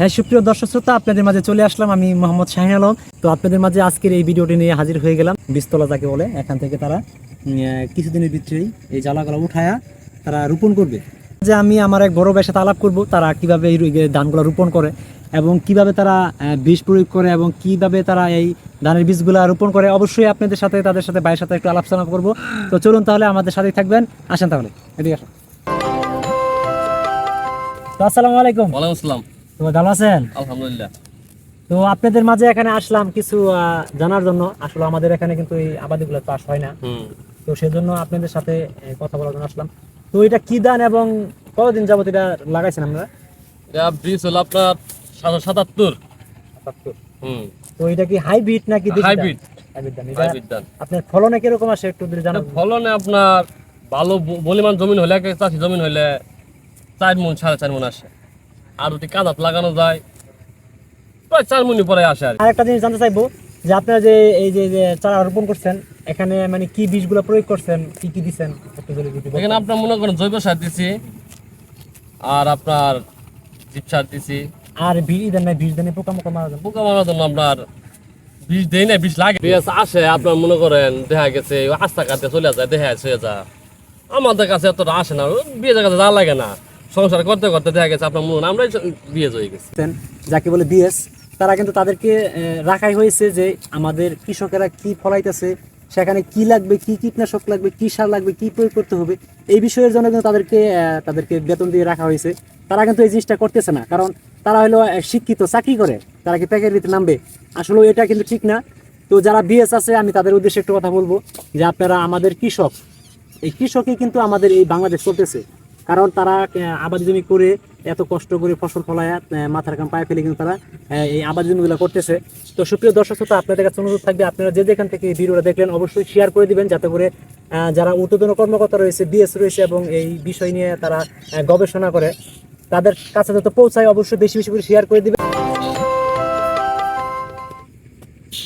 হ্যাঁ সুপ্রিয় দর্শক শ্রোতা, আপনাদের মাঝে চলে আসলাম আমি মোহাম্মদ শাহিন আলম। তো আপনাদের মাঝে আজকের এই ভিডিওটি নিয়ে হাজির হয়ে গেলাম বিস্তলা যাকে বলে, এখান থেকে তারা কিছুদিনের ভিতরেই এই জ্বালাগুলো উঠায়া তারা রোপণ করবে। যে আমি আমার এক বড় সাথে আলাপ করব, তারা কীভাবে এই ধানগুলো রোপণ করে এবং কীভাবে তারা বীজ প্রয়োগ করে এবং কীভাবে তারা এই ধানের বীজগুলা রোপণ করে, অবশ্যই আপনাদের সাথে, তাদের সাথে, ভাইয়ের সাথে একটু আলোচনা করব। তো চলুন তাহলে আমাদের সাথেই থাকবেন, আসেন তাহলে, এদিকে আসুন। আসসালামু আলাইকুম। ওয়ালাইকুম আসসালাম। তো ভালো আছেন? আলহামদুলিল্লাহ। তো আপনাদের মাঝে এখানে আসলাম কিছু জানার জন্য। আসলে আমাদের এখানে কিন্তু এই আবাদিগুলো চাষ হয় না। তো সেজন্য আপনাদের সাথে কথা বলার জন্য আসলাম। তো এটা কি দান এবং কতদিন যাবত এটা লাগাইছেন আমরা এটা ব্রিজ হলো আপনার সাতশো সাতাত্তর। হুম। তো এটা কি হাইব্রিড নাকি হাইব্রিড। হাইব্রিড এটা হাইব্রিড ধান আপনার ফলনে কীরকম আসে একটু যদি জানান? ফলনে আপনার ভালো ব- পরিমাণ জমিন হলে চাষি জমিন হলে চার মন সাড়ে চার মন আসে। আর যদি কাদাত লাগানো যায় প্রায় চার মনি পরে আসে আর। আরেকটা জিনিস জানতে চাইব যে আপনারা যে এই যে চারা রোপণ করছেন এখানে মানে কি বীজগুলো প্রয়োগ করছেন কি কি একটু। এখানে আপনার মনে করেন জৈব সার দিছি আর আপনার জীব সার দিছি। আর বীজ দেন না বীজ দেন পোকা মোকা মারা যান পোকা মারার জন্য আপনার বীজ দেই না বীজ লাগে। বীজ আসে আপনার মনে করেন দেখা গেছে রাস্তা কাটতে চলে যায় দেখা চলে যায়। আমাদের কাছে এতটা আসে না বিয়ে কাছে যা লাগে না। সংসার করতে করতে দেখা গেছে আপনার মনে, আমরাই বিয়ে হয়ে গেছে। যাকে বলে বিএস, তারা কিন্তু তাদেরকে রাখাই হয়েছে যে আমাদের কৃষকেরা কি ফলাইতেছে, সেখানে কি লাগবে, কি কীটনাশক লাগবে, কি সার লাগবে, কি প্রয়োগ করতে হবে, এই বিষয়ের জন্য কিন্তু তাদেরকে তাদেরকে বেতন দিয়ে রাখা হয়েছে। তারা কিন্তু এই জিনিসটা করতেছে না, কারণ তারা হলো শিক্ষিত, চাকরি করে, তারা কি প্যাকের ভিতরে নামবে? আসলে এটা কিন্তু ঠিক না। তো যারা বিএস আছে, আমি তাদের উদ্দেশ্যে একটু কথা বলব যে আপনারা আমাদের কৃষক, এই কৃষকই কিন্তু আমাদের এই বাংলাদেশ চলতেছে। কারণ তারা আবাদি জমি করে এত কষ্ট করে ফসল ফলায় মাথার কাম পায়ে ফেলে কিন্তু তারা এই আবাদি জমিগুলো করতেছে। তো সুপ্রিয় দর্শক শ্রোতা, আপনাদের কাছে অনুরোধ থাকবে, আপনারা যে যেখান থেকে ভিডিওটা দেখলেন, অবশ্যই শেয়ার করে দিবেন যাতে করে যারা ঊর্ধ্বতন কর্মকর্তা রয়েছে বিএস রয়েছে এবং এই বিষয় নিয়ে তারা গবেষণা করে, তাদের কাছে যত পৌঁছায় অবশ্যই বেশি বেশি করে শেয়ার করে দিবেন।